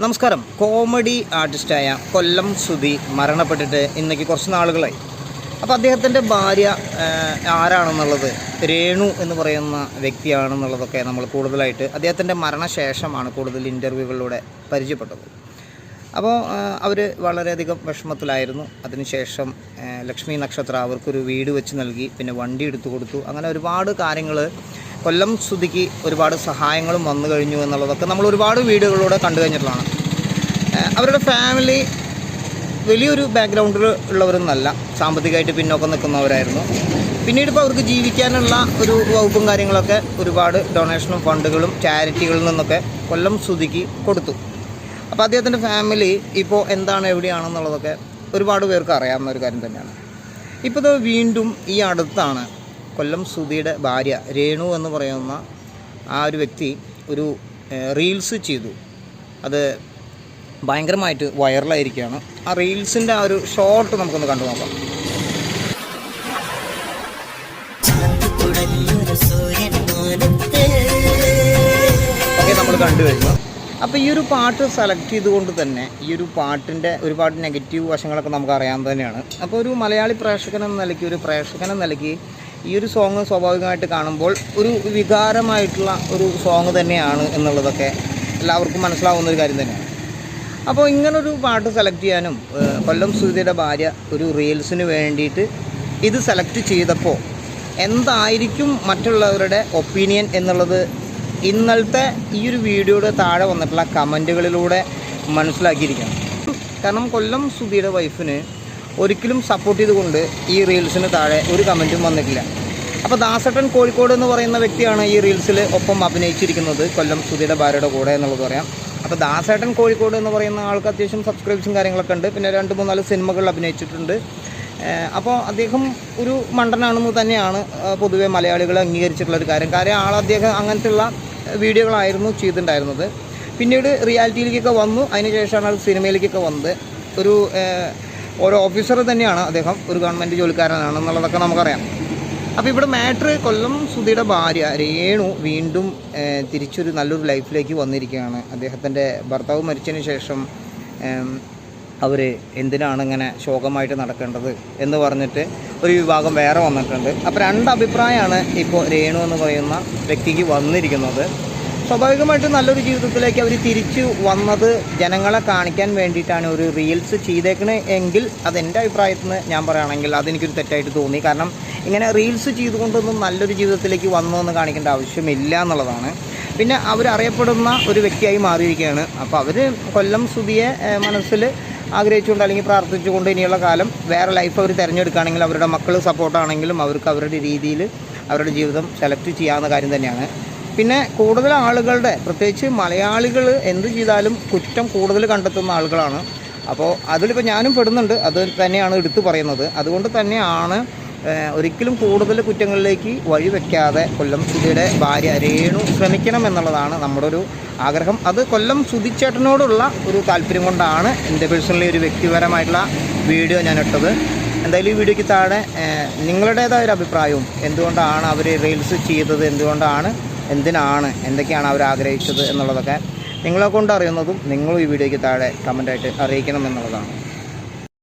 നമസ്കാരം. കോമഡി ആർട്ടിസ്റ്റായ കൊല്ലം സുധി മരണപ്പെട്ടിട്ട് ഇന്നേക്ക് കുറച്ച് നാളുകളായി. അപ്പോൾ അദ്ദേഹത്തിന്റെ ഭാര്യ ആരാണെന്നുള്ളത്? രേണു എന്ന് പറയുന്ന വ്യക്തിയാണെന്നുള്ളതൊക്കെ നമ്മൾ കൂടുതലായിട്ട് അദ്ദേഹത്തിന്റെ മരണശേഷമാണ് കൂടുതൽ ഇന്റർവ്യൂകളിലൂടെ പരിചയപ്പെട്ടത്. അപ്പോൾ അവർ വളരെയധികം വിഷമത്തിലായിരുന്നു. അതിനുശേഷം ലക്ഷ്മി നക്ഷത്ര അവർക്കൊരു വീട് വെച്ച് നൽകി പിന്നെ വണ്ടി എടുത്തു കൊടുത്തു. അങ്ങനെ ഒരുപാട് കാര്യങ്ങൾ കൊല്ലം സ്തുതിക്ക് ഒരുപാട് സഹായങ്ങളും വന്നു കഴിഞ്ഞു എന്നുള്ളതൊക്കെ നമ്മൾ ഒരുപാട് വീടുകളിലൂടെ കണ്ടു കഴിഞ്ഞിട്ടുള്ളതാണ്. അവരുടെ ഫാമിലി വലിയൊരു ബാക്ക്ഗ്രൗണ്ടിൽ ഉള്ളവരൊന്നല്ല സാമ്പത്തികമായിട്ട് പിന്നോക്കം നിൽക്കുന്നവരായിരുന്നു. പിന്നീട് ഇപ്പോൾ അവർക്ക് ജീവിക്കാനുള്ള ഒരു വകുപ്പും കാര്യങ്ങളൊക്കെ ഒരുപാട് ഡൊണേഷനും ഫണ്ടുകളും ചാരിറ്റികളിൽ നിന്നൊക്കെ കൊല്ലം സ്തുതിക്ക് കൊടുത്തു. അപ്പോൾ അദ്ദേഹത്തിന്റെ ഫാമിലി ഇപ്പോൾ എന്താണ് എവിടെയാണെന്നുള്ളതൊക്കെ ഒരുപാട് പേർക്ക് അറിയാവുന്ന ഒരു കാര്യം തന്നെയാണ്. ഇപ്പോൾ വീണ്ടും ഈ അടുത്താണ് കൊല്ലം സുധിയുടെ ഭാര്യ രേണു എന്ന് പറയുന്ന ആ ഒരു വ്യക്തി ഒരു റീൽസ് ചെയ്തു. അത് ഭയങ്കരമായിട്ട് വൈറലായിരിക്കുകയാണ്. ആ റീൽസിന്റെ ആ ഒരു ഷോർട്ട് നമുക്കൊന്ന് കണ്ടു നോക്കാം. ഓക്കെ നമ്മൾ കണ്ടു കഴിഞ്ഞു. അപ്പോൾ ഈ ഒരു പാട്ട് സെലക്ട് ചെയ്തുകൊണ്ട് തന്നെ ഈ ഒരു പാട്ടിന്റെ ഒരുപാട് നെഗറ്റീവ് വശങ്ങളൊക്കെ നമുക്ക് അറിയാൻ തന്നെയാണ്. അപ്പോൾ ഒരു മലയാളി പ്രേക്ഷകൻ നിലയ്ക്ക് ഒരു പ്രേക്ഷകൻ നിലയ്ക്ക് ഈ ഒരു സോങ് സ്വാഭാവികമായിട്ട് കാണുമ്പോൾ ഒരു വികാരമായിട്ടുള്ള ഒരു സോങ് തന്നെയാണ് എന്നുള്ളതൊക്കെ എല്ലാവർക്കും മനസ്സിലാവുന്ന ഒരു കാര്യം തന്നെയാണ്. അപ്പോൾ ഇങ്ങനൊരു പാട്ട് സെലക്ട് ചെയ്യാനും കൊല്ലം സുധിയുടെ ഭാര്യ ഒരു റീൽസിന് വേണ്ടിയിട്ട് ഇത് സെലക്ട് ചെയ്തപ്പോൾ എന്തായിരിക്കും മറ്റുള്ളവരുടെ ഒപ്പീനിയൻ എന്നുള്ളത് ഇന്നലത്തെ ഈ ഒരു വീഡിയോയുടെ താഴെ വന്നിട്ടുള്ള കമന്റുകളിലൂടെ മനസ്സിലാക്കിയിരിക്കണം. കാരണം കൊല്ലം സുധിയുടെ വൈഫിന് ഒരിക്കലും സപ്പോർട്ട് ചെയ്തുകൊണ്ട് ഈ റീൽസിന് താഴെ ഒരു കമന്റും വന്നിട്ടില്ല. അപ്പോൾ ദാസട്ടൻ കോഴിക്കോട് എന്ന് പറയുന്ന വ്യക്തിയാണ് ഈ റീൽസിൽ ഒപ്പം അഭിനയിച്ചിരിക്കുന്നത്. കൊല്ലം സുധിയുടെ ഭാര്യയുടെ കൂടെ എന്നുള്ളത് പറയാം. അപ്പോൾ ദാസേട്ടൻ കോഴിക്കോട് എന്ന് പറയുന്ന ആൾക്ക് അത്യാവശ്യം സബ്സ്ക്രിപ്ഷൻ കാര്യങ്ങളൊക്കെ ഉണ്ട്. പിന്നെ രണ്ട് മൂന്നാൽ സിനിമകളിൽ അഭിനയിച്ചിട്ടുണ്ട്. അപ്പോൾ അദ്ദേഹം ഒരു മണ്ടനാണെന്ന് തന്നെയാണ് പൊതുവേ മലയാളികൾ അംഗീകരിച്ചിട്ടുള്ള ഒരു കാര്യം. കാര്യം ആൾ അദ്ദേഹം അങ്ങനത്തെയുള്ള വീഡിയോകളായിരുന്നു ചെയ്തിട്ടുണ്ടായിരുന്നത്. പിന്നീട് റിയാലിറ്റിയിലേക്കൊക്കെ വന്നു. അതിനുശേഷമാണ് അത് സിനിമയിലേക്കൊക്കെ വന്നത്. ഒരു ഒരു ഓഫീസർ തന്നെയാണ് അദ്ദേഹം ഒരു ഗവൺമെന്റ് ജോലിക്കാരനാണെന്നുള്ളതൊക്കെ നമുക്കറിയാം. അപ്പോൾ ഇവിടെ മാറ്റർ കൊല്ലം സുധിയുടെ ഭാര്യ രേണു വീണ്ടും തിരിച്ചൊരു നല്ലൊരു ലൈഫിലേക്ക് വന്നിരിക്കുകയാണ്. അദ്ദേഹത്തിന്റെ ഭർത്താവ് മരിച്ചതിന് ശേഷം അവർ എന്തിനാണ് ഇങ്ങനെ ശോകമായിട്ട് നടക്കേണ്ടത് എന്ന് പറഞ്ഞിട്ട് ഒരു വിഭാഗം വേറെ വന്നിട്ടുണ്ട്. അപ്പോൾ രണ്ട് അഭിപ്രായമാണ് ഇപ്പോൾ രേണു എന്ന് പറയുന്ന വ്യക്തിക്ക് വന്നിരിക്കുന്നത്. സ്വാഭാവികമായിട്ടും നല്ലൊരു ജീവിതത്തിലേക്ക് അവർ തിരിച്ചു വന്നത് ജനങ്ങളെ കാണിക്കാൻ വേണ്ടിയിട്ടാണ് ഒരു റീൽസ് ചെയ്തേക്കണേ എങ്കിൽ അതെന്റെ അഭിപ്രായത്തിൽ നിന്ന് ഞാൻ പറയുകയാണെങ്കിൽ അതെനിക്കൊരു തെറ്റായിട്ട് തോന്നി. കാരണം ഇങ്ങനെ റീൽസ് ചെയ്തുകൊണ്ടൊന്നും നല്ലൊരു ജീവിതത്തിലേക്ക് വന്നു എന്ന് കാണിക്കേണ്ട ആവശ്യമില്ല എന്നുള്ളതാണ്. പിന്നെ അവരറിയപ്പെടുന്ന ഒരു വ്യക്തിയായി മാറിയിരിക്കുകയാണ്. അപ്പോൾ അവർ കൊല്ലം സ്തുതിയെ മനസ്സിൽ ആഗ്രഹിച്ചുകൊണ്ട് അല്ലെങ്കിൽ പ്രാർത്ഥിച്ചുകൊണ്ട് ഇനിയുള്ള കാലം വേറെ ലൈഫ് അവർ തിരഞ്ഞെടുക്കുകയാണെങ്കിൽ അവരുടെ മക്കൾ സപ്പോർട്ടാണെങ്കിലും അവർക്ക് അവരുടെ രീതിയിൽ അവരുടെ ജീവിതം സെലക്ട് ചെയ്യാവുന്ന കാര്യം തന്നെയാണ്. പിന്നെ കൂടുതൽ ആളുകളുടെ പ്രത്യേകിച്ച് മലയാളികൾ എന്ത് ചെയ്താലും കുറ്റം കൂടുതൽ കണ്ടെത്തുന്ന ആളുകളാണ്. അപ്പോൾ അതിലിപ്പോൾ ഞാനും പെടുന്നുണ്ട്. അത് തന്നെയാണ് എടുത്തു പറയുന്നത്. അതുകൊണ്ട് തന്നെയാണ് ഒരിക്കലും കൂടുതൽ കുറ്റങ്ങളിലേക്ക് വഴിവെക്കാതെ കൊല്ലം സുധിയുടെ ഭാര്യ രേണു ശ്രമിക്കണം എന്നുള്ളതാണ് നമ്മുടെ ഒരു ആഗ്രഹം. അത് കൊല്ലം സുധിച്ചേട്ടനോടുള്ള ഒരു താല്പര്യം കൊണ്ടാണ് എന്റെ പേഴ്സണലി ഒരു വ്യക്തിപരമായിട്ടുള്ള വീഡിയോ ഞാൻ ഇട്ടത്. എന്തായാലും ഈ വീഡിയോയ്ക്ക് താഴെ നിങ്ങളുടേതായ ഒരു അഭിപ്രായവും എന്തുകൊണ്ടാണ് അവർ റീൽസ് ചെയ്തത് എന്തുകൊണ്ടാണ് എന്തിനാണ് എന്തൊക്കെയാണ് അവർ ആഗ്രഹിച്ചത് എന്നുള്ളതൊക്കെ നിങ്ങളെ കൊണ്ട് അറിയുന്നതും നിങ്ങളും ഈ വീഡിയോയ്ക്ക് താഴെ കമന്റായിട്ട് അറിയിക്കണം എന്നുള്ളതാണ്.